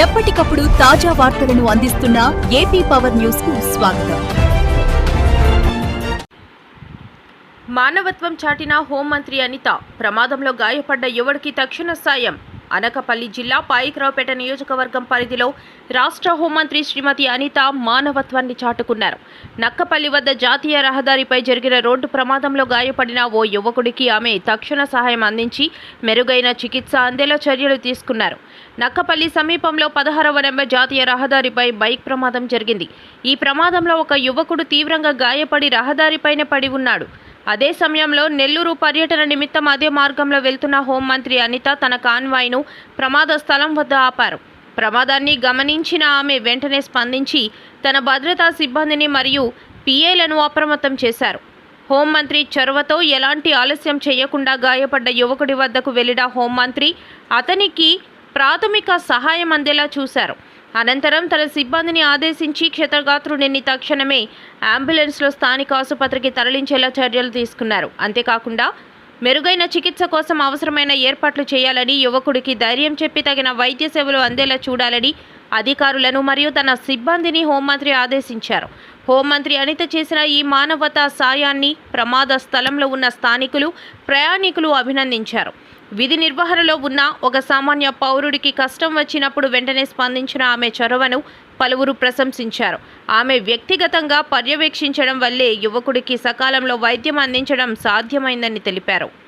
ఎప్పటికప్పుడు తాజా వార్తలను అందిస్తున్న ఏపీ పవర్ న్యూస్కు స్వాగతం. మానవత్వం చాటిన హోంమంత్రి అనిత ప్రమాదంలో గాయపడ్డ యువడికి తక్షణ సాయం. అనకపల్లి జిల్లా పాయికరావుపేట నియోజకవర్గం పరిధిలో రాష్ట్ర హోంమంత్రి శ్రీమతి అనిత మానవత్వాన్ని చాటుకున్నారు. నక్కపల్లి వద్ద జాతీయ రహదారిపై జరిగిన రోడ్డు ప్రమాదంలో గాయపడిన ఓ యువకుడికి ఆమె తక్షణ సహాయం అందించి మెరుగైన చికిత్స అందేలా చర్యలు తీసుకున్నారు. నక్కపల్లి సమీపంలో పదహారవ నెంబర్ జాతీయ రహదారిపై బైక్ ప్రమాదం జరిగింది. ఈ ప్రమాదంలో ఒక యువకుడు తీవ్రంగా గాయపడి రహదారిపైన పడి ఉన్నాడు. అదే సమయంలో నెల్లూరు పర్యటన నిమిత్తం అదే మార్గంలో వెళ్తున్న హోంమంత్రి అనిత తన కాన్వాయ్ను ప్రమాద స్థలం వద్ద ఆపారు. ప్రమాదాన్ని గమనించిన ఆమె వెంటనే స్పందించి తన భద్రతా సిబ్బందిని మరియు పిఏలను అప్రమత్తం చేశారు. హోంమంత్రి చొరవతో ఎలాంటి ఆలస్యం చేయకుండా గాయపడ్డ యువకుడి వద్దకు వెళ్ళిన హోంమంత్రి అతనికి ప్రాథమిక సహాయం అందేలా చూశారు. అనంతరం తన సిబ్బందిని ఆదేశించి క్షతగాత్రుడిని తక్షణమే అంబులెన్స్లో స్థానిక ఆసుపత్రికి తరలించేలా చర్యలు తీసుకున్నారు. అంతేకాకుండా మెరుగైన చికిత్స కోసం అవసరమైన ఏర్పాట్లు చేయాలని యువకుడికి ధైర్యం చెప్పి తగిన వైద్య సేవలు అందేలా చూడాలని అధికారులను మరియు తన సిబ్బందిని హోంమంత్రి ఆదేశించారు. హోంమంత్రి అనిత చేసిన ఈ మానవతా సాయాన్ని ప్రమాద స్థలంలో ఉన్న స్థానికులు ప్రయాణికులు అభినందించారు. విధి నిర్వహణలో ఉన్న ఒక సామాన్య పౌరుడికి కష్టం వచ్చినప్పుడు వెంటనే స్పందించిన ఆమె చొరవను పలువురు ప్రశంసించారు. ఆమె వ్యక్తిగతంగా పర్యవేక్షించడం వల్లే యువకుడికి సకాలంలో వైద్యం అందించడం సాధ్యమైందని తెలిపారు.